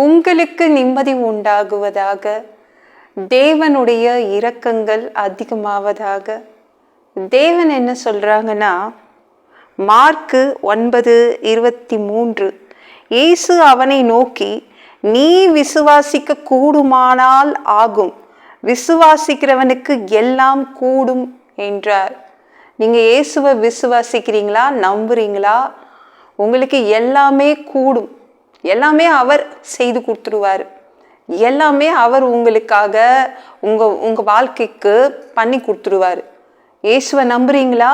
உங்களுக்கு நிம்மதி உண்டாகுவதாக தேவனுடைய இரக்கங்கள் அதிகமாவதாக. தேவன் என்ன சொல்கிறாங்கன்னா மார்க்கு ஒன்பது இருபத்தி மூன்று இயேசு அவனை நோக்கி நீ விசுவாசிக்க கூடுமானால் ஆகும். விசுவாசிக்கிறவனுக்கு எல்லாம் கூடும் என்றார். நீங்கள் இயேசுவை விசுவாசிக்கிறீங்களா? நம்புறீங்களா? உங்களுக்கு எல்லாமே கூடும். எல்லாமே அவர் செய்து கொடுத்துருவார் எல்லாமே அவர் உங்களுக்காக உங்கள் உங்கள் வாழ்க்கைக்கு பண்ணி கொடுத்துருவார் இயேசுவை நம்புறீங்களா?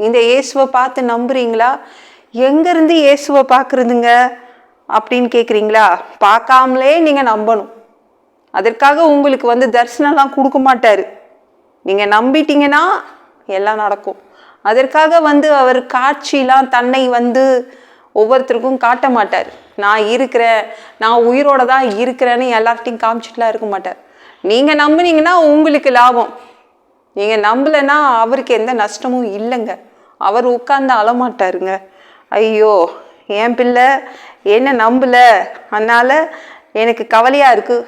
இந்த இயேசுவை பார்த்து நம்புறீங்களா? எங்கேருந்து இயேசுவை பார்க்குறதுங்க அப்படின்னு கேட்குறீங்களா? பார்க்காமலே நீங்கள் நம்பணும். அதற்காக உங்களுக்கு வந்து தரிசனம்லாம் கொடுக்க மாட்டார். நீங்கள் நம்பிட்டீங்கன்னா எல்லாம் நடக்கும். அதற்காக வந்து அவர் காட்சிலாம் தன்னை வந்து ஒவ்வொருத்தருக்கும் காட்ட மாட்டார். நான் இருக்கிறேன் நான் உயிரோட தான் இருக்கிறேன்னு எல்லார்ட்டையும் காமிச்சிட்டுலாம் இருக்க மாட்டார் நீங்கள் நம்புனீங்கன்னா உங்களுக்கு லாபம். நீங்கள் நம்பலைன்னா அவருக்கு எந்த நஷ்டமும் இல்லைங்க. அவர் உட்கார்ந்து அழமாட்டாருங்க. ஐயோ என் பிள்ளை என்ன நம்பல? அதனால் எனக்கு கவலையாக இருக்குது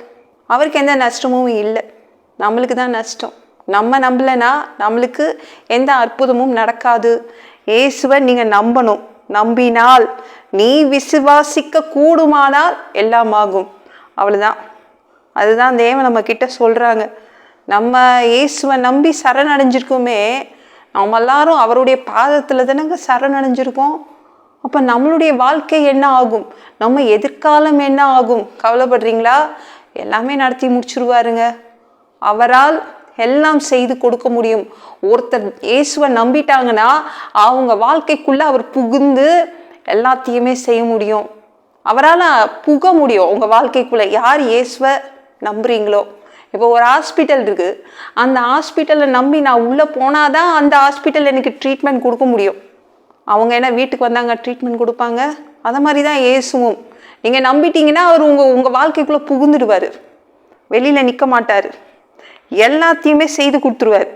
அவருக்கு எந்த நஷ்டமும் இல்லை. நம்மளுக்கு தான் நஷ்டம். நம்ம நம்பலைன்னா நம்மளுக்கு எந்த அற்புதமும் நடக்காது. இயேசுவை நீங்கள் நம்பணும். நம்பினால் நீ விசுவாசிக்க கூடுமானால் எல்லாம் ஆகும். அவ்வளோதான் அதுதான் தேவன் நம்ம கிட்ட சொல்கிறாங்க நம்ம இயேசுவை நம்பி சரணடைஞ்சிருக்கோமே நம்ம எல்லாரும் அவருடைய பாதத்தில் தானேங்க சரணடைஞ்சிருக்கோம். அப்போ நம்மளுடைய வாழ்க்கை என்ன ஆகும்? நம்ம எதிர்காலம் என்ன ஆகும்? கவலைப்படுறீங்களா? எல்லாமே நடத்தி முடிச்சிருவாருங்க. அவரால் எல்லாம் செய்து கொடுக்க முடியும். ஒருத்தர் இயேசுவை நம்பிட்டாங்கன்னா அவங்க வாழ்க்கைக்குள்ளே அவர் புகுந்து எல்லாத்தையுமே செய்ய முடியும். அவரால் புக முடியும். உங்கள் வாழ்க்கைக்குள்ளே யார் இயேசுவை நம்புறீங்களோ? இப்போ ஒரு ஹாஸ்பிட்டல் இருக்குது அந்த ஹாஸ்பிட்டலை நம்பி நான் உள்ளே போனால் தான் அந்த ஹாஸ்பிட்டல் எனக்கு ட்ரீட்மெண்ட் கொடுக்க முடியும். அவங்க என்ன வீட்டுக்கு வந்தாங்க ட்ரீட்மெண்ட் கொடுப்பாங்க? அதை மாதிரி தான் இயேசுவும். நீங்கள் நம்பிட்டீங்கன்னா அவர் உங்கள் உங்கள் வாழ்க்கைக்குள்ளே புகுந்துடுவார். வெளியில் நிற்க மாட்டார். எல்லாத்தையுமே செய்து கொடுத்துருவார்.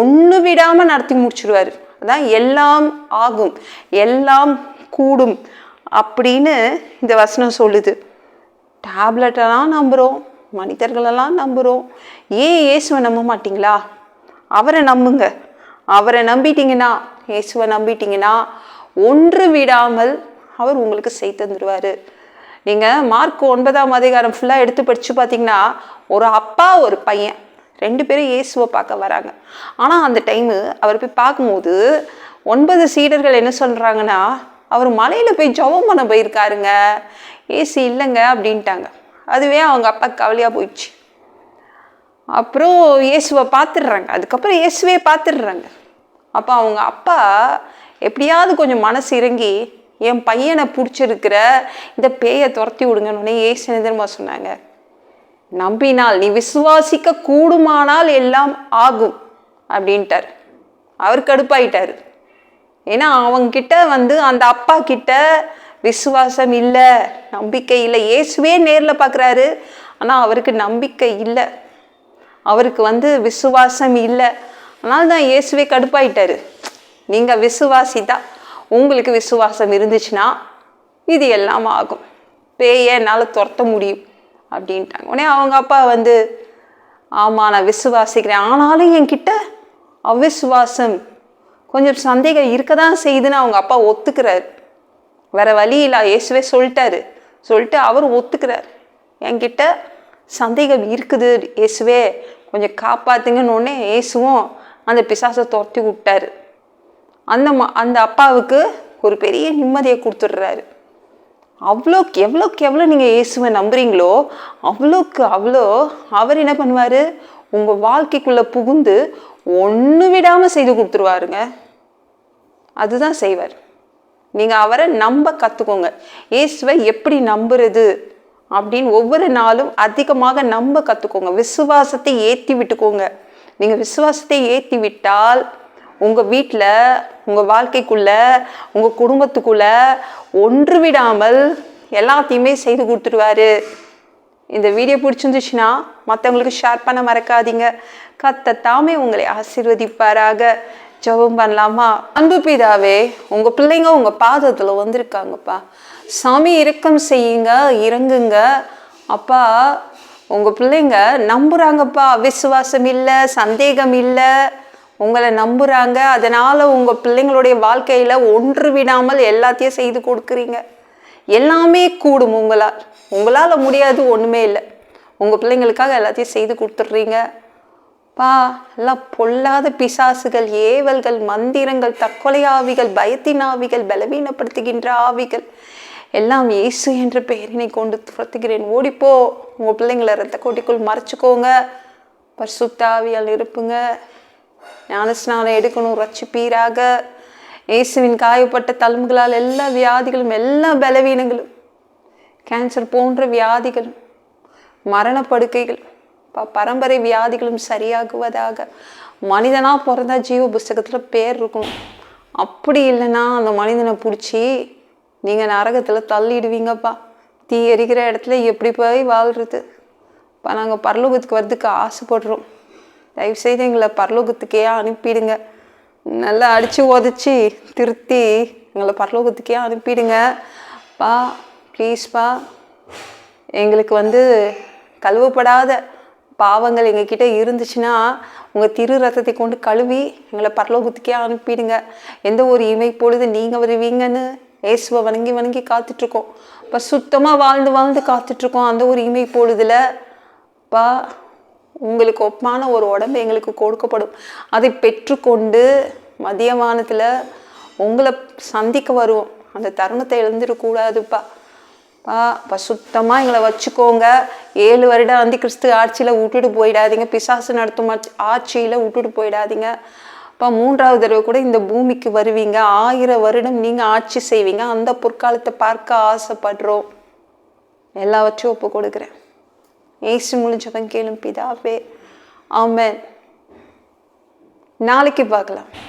ஒன்று விடாமல் நடத்தி முடிச்சிருவார். அதான் எல்லாம் ஆகும் எல்லாம் கூடும் அப்படின்னு இந்த வசனம் சொல்லுது. டேப்லெட்டெல்லாம் நம்புகிறோம் மனிதர்களெல்லாம் நம்புகிறோம் ஏன் இயேசுவை நம்ப மாட்டிங்களா? அவரை நம்புங்க. அவரை நம்பிட்டீங்கன்னா இயேசுவை நம்பிட்டீங்கன்னா ஒன்று விடாமல் அவர் உங்களுக்கு செய்து தந்துடுவார் நீங்கள் மார்க் ஒன்பதாம் அதிகாரம் ஃபுல்லாக எடுத்து படித்து பார்த்தீங்கன்னா ஒரு அப்பா ஒரு பையன். ரெண்டு பேரும் இயேசுவை பார்க்க வராங்க. ஆனால் அந்த டைமு அவர் போய் பார்க்கும்போது ஒன்பது சீடர்கள் என்ன சொல்கிறாங்கன்னா அவர் மலையில் போய் ஜபம் பண்ண போயிருக்காருங்க. ஏசு இல்லைங்க அப்படின்ட்டாங்க. அதுவே அவங்க அப்பா கவலையாக போயிடுச்சு. அப்புறம் இயேசுவை பார்த்துடுறாங்க. அதுக்கப்புறம் இயேசுவே பார்த்துடுறாங்க. அப்போ அவங்க அப்பா எப்படியாவது கொஞ்சம் மனசு இறங்கி என் பையனை பிடிச்சிருக்கிற இந்த பேயை துரத்தி விடுங்கன்னு ஏசு ஏசுன்னு திரும்ப சொன்னாங்க? நம்பினால் நீ விசுவாசிக்க கூடுமானால் எல்லாம் ஆகும் அப்படின்ட்டார். அவர் கடுப்பாயிட்டார். ஏன்னா அவங்கிட்ட வந்து அந்த அப்பா கிட்ட விசுவாசம் இல்லை நம்பிக்கை இல்லை. இயேசுவே நேரில் பார்க்குறாரு ஆனால் அவருக்கு நம்பிக்கை இல்லை. அவருக்கு வந்து விசுவாசம் இல்லை. அதனால தான் இயேசுவே கடுப்பாயிட்டாரு. நீங்கள் விசுவாசி தான் உங்களுக்கு விசுவாசம் இருந்துச்சுன்னா இது எல்லாம் ஆகும். பேயை என்னால் துரத்த முடியும். அப்படின்ட்டாங்க. உடனே அவங்க அப்பா வந்து ஆமாம் நான் விசுவாசிக்கிறேன். ஆனாலும் என்கிட்ட அவிசுவாசம் கொஞ்சம் சந்தேகம் இருக்க தான் செய்யுதுன்னு அவங்க அப்பா ஒத்துக்கிறாரு. வேற வழி இல்லை. இயேசுவே சொல்லிட்டாரு. சொல்லிட்டு அவர் ஒத்துக்கிறார். என்கிட்ட சந்தேகம் இருக்குது. இயேசுவே கொஞ்சம் காப்பாத்துங்கன்னு உடனே இயேசுவும் அந்த பிசாசை துரத்தி விட்டாரு. அந்த ம அந்த அப்பாவுக்கு ஒரு பெரிய நிம்மதியை கொடுத்துட்றாரு. அவ்வளோக்கு எவ்வளோக்கு எவ்வளோ நீங்கள் இயேசுவை நம்புறீங்களோ அவ்வளோக்கு அவ்வளோ அவர் என்ன பண்ணுவார்? உங்கள் வாழ்க்கைக்குள்ளே புகுந்து ஒன்று விடாமல் செய்து கொடுத்துருவாருங்க. அதுதான் செய்வார். நீங்கள் அவரை நம்ப கற்றுக்கோங்க இயேசுவை எப்படி நம்புறது அப்படின்னு ஒவ்வொரு நாளும் அதிகமாக நம்ப கற்றுக்கோங்க விசுவாசத்தை ஏற்றி விட்டுக்கோங்க. நீங்கள் விசுவாசத்தை ஏற்றி விட்டால் உங்கள் வீட்டில் உங்கள் வாழ்க்கைக்குள்ளே உங்கள் குடும்பத்துக்குள்ளே ஒன்று விடாமல் எல்லாத்தையுமே செய்து கொடுத்துருவாரு இந்த வீடியோ பிடிச்சிருந்துச்சுன்னா மற்றவங்களுக்கு ஷேர் பண்ண மறக்காதீங்க. கத்த தாமே உங்களை ஆசீர்வதிப்பாராக. ஜெபம் பண்ணலாமா? அன்பு பிதாவே உங்கள் பிள்ளைங்க உங்கள் பாதத்தில் வந்திருக்காங்கப்பா. சாமி இறக்கம் செய்யுங்க இறங்குங்க. அப்பா உங்கள் பிள்ளைங்க நம்புகிறாங்கப்பா விசுவாசம் இல்லை சந்தேகம் இல்லை. உங்களை நம்புகிறாங்க அதனால் உங்கள் பிள்ளைங்களுடைய வாழ்க்கையில் ஒன்று விடாமல் எல்லாத்தையும் செய்து கொடுக்குறீங்க. எல்லாமே கூடும் உங்களால். உங்களால் முடியாது ஒன்றுமே இல்லை. உங்கள் பிள்ளைங்களுக்காக எல்லாத்தையும் செய்து கொடுத்துட்றீங்க. பா எல்லாம் பொல்லாத பிசாசுகள் ஏவல்கள் மந்திரங்கள் தற்கொலை ஆவிகள் பயத்தின் ஆவிகள் பலவீனப்படுத்துகின்ற ஆவிகள். எல்லாம் இயேசு என்ற பெயரினை கொண்டு துரத்துகிறேன். ஓடிப்போ. உங்கள் பிள்ளைங்களை ரத்த கோட்டிக்குள் மறைச்சிக்கோங்க. பரிசுத்த ஆவியால் இருப்புங்க ஞானஸ்நானம் எடுக்கணும் ரட்சிப்பீராக இயேசுவின் காயப்பட்ட தழும்புகளால் எல்லா வியாதிகளும் எல்லா பலவீனங்களும் கேன்சர் போன்ற வியாதிகளும் மரணப்படுக்கைகள் பரம்பரை வியாதிகளும் சரியாகுவதாக. மனிதனாக பிறந்தா ஜீவ புஸ்தகத்தில் பேர் இருக்கும். அப்படி இல்லைன்னா அந்த மனிதனை பிடிச்சி நீங்கள் நரகத்தில் தள்ளிடுவீங்கப்பா. தீ எரிக்கிற இடத்துல எப்படி போய் வாழ்கிறது இப்போ நாங்கள் பரலோகத்துக்கு வர்றதுக்கு ஆசைப்படுறோம். தயவுசெய்து எங்களை பரலோகத்துக்கே அனுப்பிடுங்க. நல்லா அடித்து உதச்சி திருத்தி எங்களை பரலோகத்துக்கே அனுப்பிடுங்க. பா ப்ளீஸ்ப்பா எங்களுக்கு வந்து கழுவப்படாத பாவங்கள் எங்ககிட்ட இருந்துச்சுன்னா உங்கள் திரு ரத்தத்தை கொண்டு கழுவி எங்களை பரலோகத்துக்கே அனுப்பிடுங்க. எந்த ஒரு இமை பொழுது நீங்கள் வருவீங்கன்னு இயேசுவை வணங்கி வணங்கி காத்துட்ருக்கோம். இப்போ சுத்தமாக வாழ்ந்து வாழ்ந்து காத்துட்ருக்கோம் அந்த ஒரு இமை பொழுதுல. பா உங்களுக்கு ஒப்பான ஒரு உடம்பு எங்களுக்கு கொடுக்கப்படும். அதை பெற்றுக்கொண்டு மதியமானத்தில் உங்களை சந்திக்க வருவோம். அந்த தருணத்தை எழுந்துடக்கூடாதுப்பா பா இப்போ சுத்தமாக எங்களை வச்சுக்கோங்க. ஏழு வருடம் வந்து கிறிஸ்து ஆட்சியில் விட்டுட்டு போயிடாதீங்க. பிசாசு நடத்தும் ஆட்சியில் விட்டுட்டு போயிடாதீங்க. இப்போ மூன்றாவது தடவை கூட இந்த பூமிக்கு வருவீங்க. ஆயிரம் வருடம் நீங்கள் ஆட்சி செய்வீங்க. அந்த பொற்காலத்தை பார்க்க ஆசைப்படுறோம். எல்லாவற்றையும் ஒப்பு கொடுக்குறேன் ஏசு முடிஞ்சவன் கேளும் பிதாவே. ஆமென். நாளைக்கு பார்க்கலாம்.